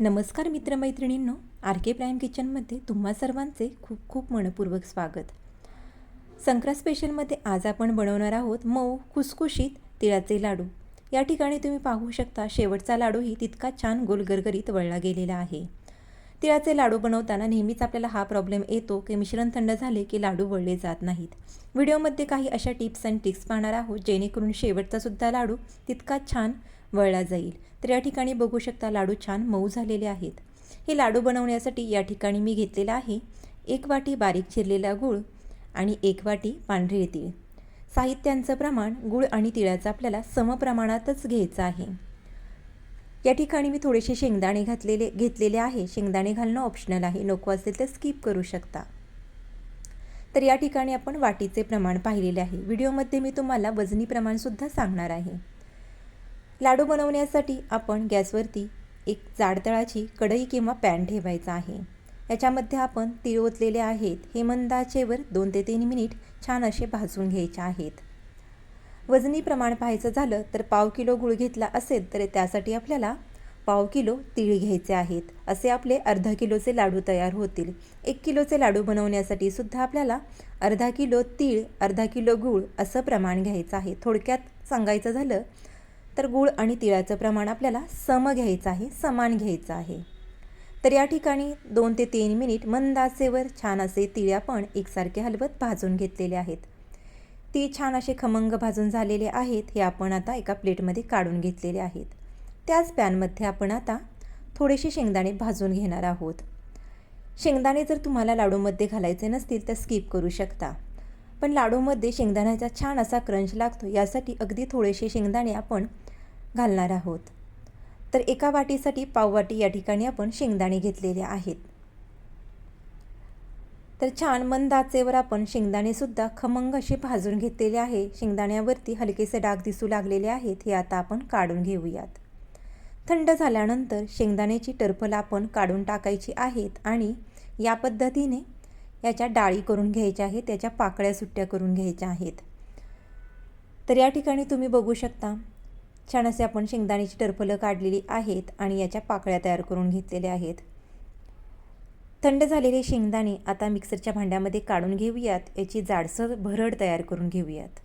नमस्कार मित्रमैत्रिणींनो आर के प्राईम किचनमध्ये तुम्हा सर्वांचे खूप खूप मनपूर्वक स्वागत. संक्रांत स्पेशलमध्ये आज आपण बनवणार आहोत मऊ खुसखुशीत तिळाचे लाडू. या ठिकाणी तुम्ही पाहू शकता शेवटचा लाडूही तितका छान गोलगरगरीत वळला गेलेला आहे. तिळाचे लाडू बनवताना नेहमीच आपल्याला हा प्रॉब्लेम येतो की मिश्रण थंड झाले की लाडू वळले जात नाहीत. व्हिडिओमध्ये काही अशा टिप्स अँड ट्रिक्स पाहणार आहोत जेणेकरून शेवटचा सुद्धा लाडू तितका छान वळला जाईल. तर या ठिकाणी बघू शकता लाडू छान मऊ झालेले आहेत. हे लाडू बनवण्यासाठी या ठिकाणी मी घेतलेला आहे. एक वाटी बारीक चिरलेला गूळ आणि एक वाटी पांढरे तीळ. साहित्यांचं प्रमाण गूळ आणि तिळाचं आपल्याला समप्रमाणातच घ्यायचं आहे. या ठिकाणी मी थोडेसे शेंगदाणे घातलेले घेतलेले आहे. शेंगदाणे घालणं ऑप्शनल आहे. नको असेल तर स्किप करू शकता. तर या ठिकाणी आपण वाटीचे प्रमाण पाहिलेले आहे. व्हिडिओमध्ये मी तुम्हाला वजनी प्रमाणसुद्धा सांगणार आहे. लाडू बनवण्यासाठी आपण गॅसवरती एक जाडतळाची कढई किंवा पॅन ठेवायचा आहे. याच्यामध्ये आपण तीळ ओतलेले आहेत हे मंदाचेवर दोन ते तीन मिनिट छान असे भाजून घ्यायचे आहेत. वजनी प्रमाण पाहायचं झालं तर पाव किलो गूळ घेतला असेल तर त्यासाठी आपल्याला पाव किलो तीळ घ्यायचे आहेत. असे आपले अर्धा किलोचे लाडू तयार होतील. एक किलोचे लाडू बनवण्यासाठी सुद्धा आपल्याला अर्धा किलो तीळ अर्धा किलो गूळ असं प्रमाण घ्यायचं आहे. थोडक्यात सांगायचं झालं तर गूळ आणि तिळाचं प्रमाण आपल्याला सम घ्यायचं आहे समान घ्यायचं आहे. तर या ठिकाणी दोन ते तीन मिनिट मंद आचेवर छान असे तिळ आपण एकसारखे हलवत भाजून घेतलेले आहेत. ती छान असे खमंग भाजून झालेले आहेत हे आपण आता एका प्लेटमध्ये काढून घेतलेले आहेत. त्याच पॅनमध्ये आपण आता थोडेसे शेंगदाणे भाजून घेणार आहोत. शेंगदाणे जर तुम्हाला लाडूमध्ये घालायचे नसतील तर स्किप करू शकता. पण लाडूमध्ये शेंगदाण्याचा छान असा क्रंच लागतो यासाठी अगदी थोडेसे शेंगदाणे आपण घालणार आहोत. तर एका वाटीसाठी पाववाटी या ठिकाणी आपण शेंगदाणे घेतलेले आहेत. तर छान मंद आचेवर आपण शेंगदाणेसुद्धा खमंग असे भाजून घेतलेले आहे. शेंगदाण्यावरती हलकेसे डाग दिसू लागलेले आहेत. हे आता आपण काढून घेऊयात. थंड झाल्यानंतर शेंगदाण्याची टरफल आपण काढून टाकायची आहेत आणि या पद्धतीने याच्या डाळी करून घ्यायच्या आहेत त्याच्या पाकळ्या सुट्ट्या करून घ्यायच्या आहेत. तर या ठिकाणी तुम्ही बघू शकता छान असे आपण शेंगदाण्याची टरफलं काढलेली आहेत आणि याच्या पाकळ्या तयार करून घेतलेल्या आहेत. थंड झालेले शेंगदाणे आता मिक्सरच्या भांड्यामध्ये काढून घेऊयात. याची जाडसर भरड तयार करून घेऊयात.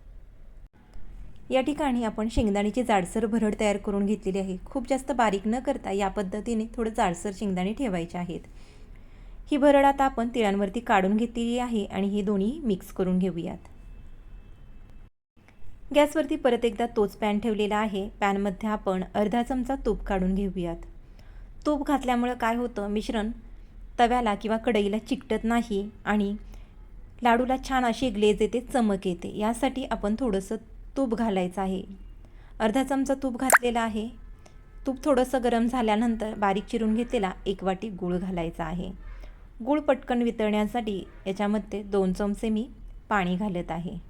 या ठिकाणी आपण शेंगदाण्याची जाडसर भरड तयार करून घेतलेली आहे. खूप जास्त बारीक न करता या पद्धतीने थोडं जाडसर शेंगदाणे ठेवायचे आहेत. ही भरड आता आपण तिळांवरती काढून घेतलेली आहे आणि हे दोन्ही मिक्स करून घेऊयात. गॅसवरती परत एकदा तोच पॅन ठेवलेला आहे. पॅनमध्ये आपण अर्धा चमचा तूप काढून घेऊयात. तूप घातल्यामुळं काय होतं? मिश्रण तव्याला किंवा कढईला चिकटत नाही आणि लाडूला छान अशी ग्लेज येते चमक येते. यासाठी आपण थोडंसं तूप घालायचं आहे. अर्धा चमचा तूप घातलेला आहे. तूप थोडंसं गरम झाल्यानंतर बारीक चिरून घेतलेला एक वाटी गूळ घालायचा आहे. गूळ पटकन वितळण्यासाठी याच्यामध्ये दोन चमचे मी पाणी घालत आहे.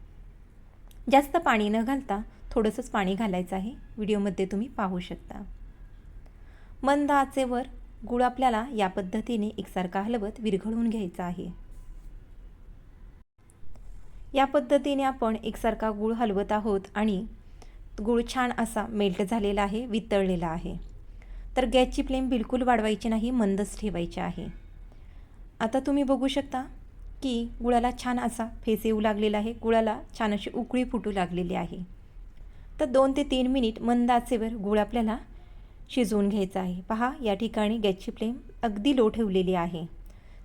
जास्त पाणी न घालता थोडंसंच पाणी घालायचं आहे. व्हिडिओमध्ये तुम्ही पाहू शकता. मंद आचेवर गूळ आपल्याला या पद्धतीने एकसारखा हलवत विरघळवून घ्यायचा आहे. या पद्धतीने आपण एकसारखा गूळ हलवत आहोत आणि गूळ छान असा मेल्ट झालेला आहे वितळलेला आहे. तर गॅसची फ्लेम बिलकुल वाढवायची नाही मंदच ठेवायची आहे. आता तुम्ही बघू शकता की गुळाला छान असा फेस येऊ लागलेला आहे. गुळाला छान अशी उकळी फुटू लागलेली आहे. तर दोन ते तीन मिनिट मंद आचेवर गुळ आपल्याला शिजवून घ्यायचा आहे. पहा या ठिकाणी गॅसची फ्लेम अगदी लो ठेवलेली आहे.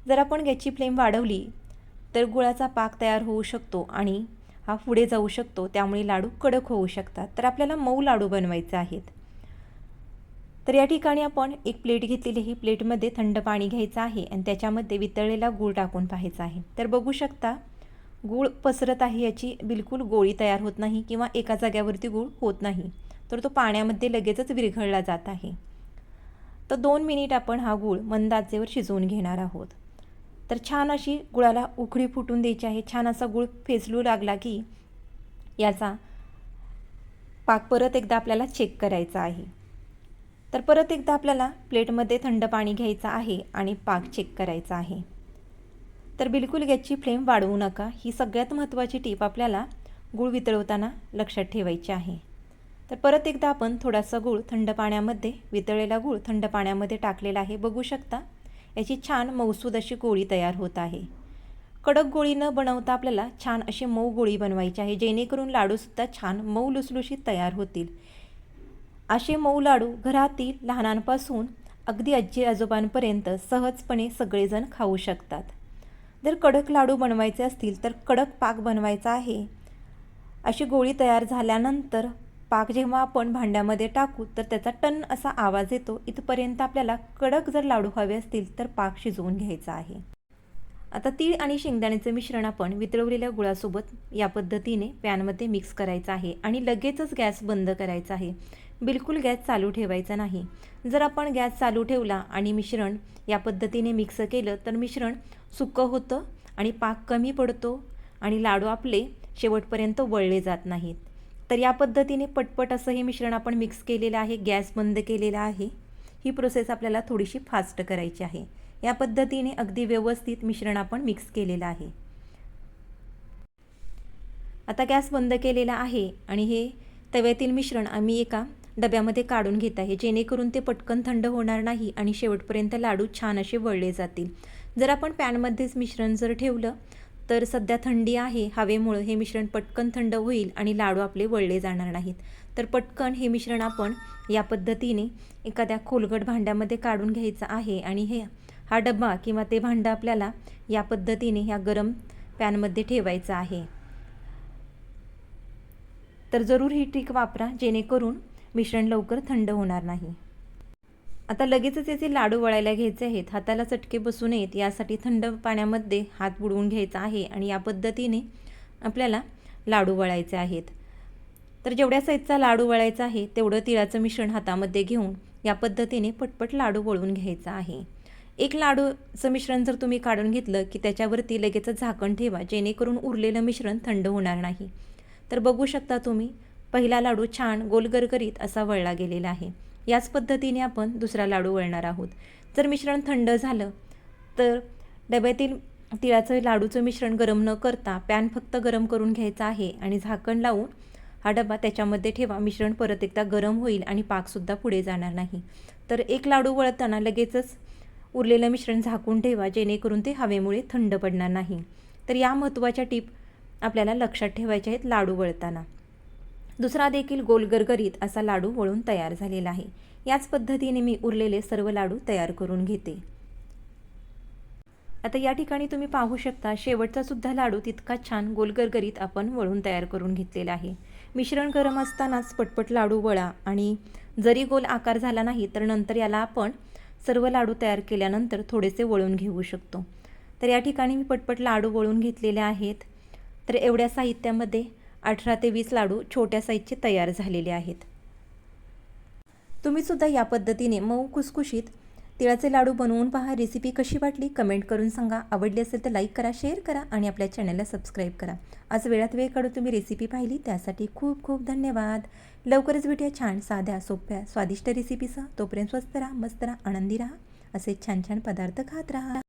जर आपण गॅसची फ्लेम वाढवली तर गुळाचा पाक तयार होऊ शकतो आणि हा पुढे जाऊ शकतो. त्यामुळे लाडू कडक होऊ शकतात. तर आपल्याला मऊ लाडू बनवायचे आहेत. तर या ठिकाणी आपण एक प्लेट घेतलेली ही प्लेटमध्ये थंड पाणी घ्यायचं आहे आणि त्याच्यामध्ये वितळलेला गूळ टाकून पाहायचा आहे. तर बघू शकता गूळ पसरत आहे याची बिलकुल गोळी तयार होत नाही किंवा एका जाग्यावरती गूळ होत नाही. तर तो पाण्यामध्ये लगेचच विरघळला जात आहे. तर दोन मिनिट आपण हा गूळ मंदाजेवर शिजवून घेणार आहोत. तर छान अशी गुळाला उखळी फुटून द्यायची आहे. छान असा गूळ फेसलू लागला की याचा पाक परत एकदा आपल्याला चेक करायचा आहे. तर परत एकदा आपल्याला प्लेटमध्ये थंड पाणी घ्यायचं आहे आणि पाक चेक करायचा आहे. तर बिलकुल गॅसची फ्लेम वाढवू नका. ही सगळ्यात महत्त्वाची टीप आपल्याला गूळ वितळवताना लक्षात ठेवायची आहे. तर परत एकदा आपण थोडासा गूळ थंड पाण्यामध्ये वितळलेला गूळ थंड पाण्यामध्ये टाकलेला आहे. बघू शकता याची छान मऊसूद अशी गोळी तयार होत आहे. कडक गोळी न बनवता आपल्याला छान अशी मऊ गोळी बनवायची आहे. जेणेकरून लाडूसुद्धा छान मऊ लुसलुशीत तयार होतील. असे मऊ लाडू घरातील लहानांपासून अगदी आजी आजोबांपर्यंत सहजपणे सगळेजण खाऊ शकतात. जर कडक लाडू बनवायचे असतील तर कडक पाक बनवायचा आहे. अशी गोळी तयार झाल्यानंतर पाक जेव्हा आपण भांड्यामध्ये टाकू तर त्याचा टन असा आवाज येतो इथपर्यंत आपल्याला कडक जर लाडू हवे असतील तर पाक शिजवून घ्यायचा आहे. आता तीळ आणि शेंगदाण्याचं मिश्रण आपण वितळवलेल्या गुळासोबत या पद्धतीने पॅनमध्ये मिक्स करायचं आहे आणि लगेचच गॅस बंद करायचा आहे. बिलकुल गॅस चालू ठेवायचा नाही. जर आपण गॅस चालू ठेवला आणि मिश्रण या पद्धतीने मिक्स केलं तर मिश्रण सुकं होतं आणि पाक कमी पडतो आणि लाडू आपले शेवटपर्यंत वळले जात नाहीत. तर या पद्धतीने पटपट असं हे मिश्रण आपण मिक्स केलेलं आहे गॅस बंद केलेला आहे. ही प्रोसेस आपल्याला थोडीशी फास्ट करायची आहे. या पद्धतीने अगदी व्यवस्थित मिश्रण आपण मिक्स केलेलं आहे. आता गॅस बंद केलेला आहे आणि हे तव्यातील मिश्रण आम्ही एका डब्यामध्ये काढून घेत आहे. जेणेकरून ते पटकन थंड होणार नाही आणि शेवटपर्यंत लाडू छान असे वळले जातील. जर आपण पॅनमध्येच मिश्रण जर ठेवलं तर सध्या थंडी आहे. हवेमुळं हे मिश्रण पटकन थंड होईल आणि लाडू आपले वळले जाणार नाहीत. तर पटकन हे मिश्रण आपण या पद्धतीने एखाद्या खोलगट भांड्यामध्ये काढून घ्यायचं आहे आणि हे हा डब्बा किंवा ते भांडं आपल्याला या पद्धतीने ह्या गरम पॅनमध्ये ठेवायचं आहे. तर जरूर ही ट्रिक वापरा जेणेकरून मिश्रण लवकर थंड होणार नाही. आता लगेचच याचे लाडू वळायला घ्यायचे आहेत. हाताला चटके बसू नयेत. यासाठी थंड पाण्यामध्ये हात बुडवून घ्यायचा आहे आणि या पद्धतीने आपल्याला लाडू वळायचे आहेत. तर जेवढ्या साईजचा लाडू वळायचा आहे तेवढं तिळाचं मिश्रण हातामध्ये घेऊन या पद्धतीने पटपट लाडू वळून घ्यायचा आहे. एक लाडूचं मिश्रण जर तुम्ही काढून घेतलं की त्याच्यावरती लगेचच झाकण ठेवा जेणेकरून उरलेलं मिश्रण थंड होणार नाही. तर बघू शकता तुम्ही पहिला लाडू छान गोलगरगरीत असा वळला गेलेला आहे. याच पद्धतीने आपण दुसरा लाडू वळणार आहोत. जर मिश्रण थंड झालं तर डब्यातील तिळाचं लाडूचं मिश्रण गरम न करता पॅन फक्त गरम करून घ्यायचा आहे आणि झाकण लावून हा डबा त्याच्यामध्ये ठेवा. मिश्रण परत एकदा गरम होईल आणि पाकसुद्धा पुढे जाणार नाही. तर एक लाडू वळताना लगेचच उरलेलं मिश्रण झाकून ठेवा जेणेकरून ते हवेमुळे थंड पडणार नाही. तर या महत्त्वाच्या टीप आपल्याला लक्षात ठेवायच्या आहेत लाडू वळताना. दुसरा देखील गोलगरगरीत असा लाडू वळून तयार झालेला आहे. याच पद्धतीने मी उरलेले सर्व लाडू तयार करून घेते. आता या ठिकाणी तुम्ही पाहू शकता शेवटचा सुद्धा लाडू तितका छान गोलगरगरीत आपण वळून तयार करून घेतलेला आहे. मिश्रण गरम असतानाच पटपट लाडू वळा आणि जरी गोल आकार झाला नाही तर नंतर याला आपण सर्व लाडू तयार केल्यानंतर थोडेसे वळून घेऊ शकतो. तर या ठिकाणी मी पटपट लाडू वळून घेतलेले आहेत. तर एवढ्या साहित्यामध्ये अठरा ते वीस लाडू छोट्या साईजचे तयार झालेले आहेत. तुम्हीसुद्धा या पद्धतीने मऊ कुसकुशीत तिळाचे लाडू बनवून पहा. रेसिपी कशी वाटली कमेंट करून सांगा. आवडली असेल तर लाईक करा शेअर करा आणि आपल्या चॅनलला सबस्क्राईब करा. आज वेळात वेळ काढून तुम्ही रेसिपी पाहिली त्यासाठी खूप खूप धन्यवाद. लवकरच भेटूया छान साध्या सोप्या स्वादिष्ट रेसिपीसह. तोपर्यंत स्वस्त राहा मस्त राहा आनंदी राहा. असे छान छान पदार्थ खात राहा.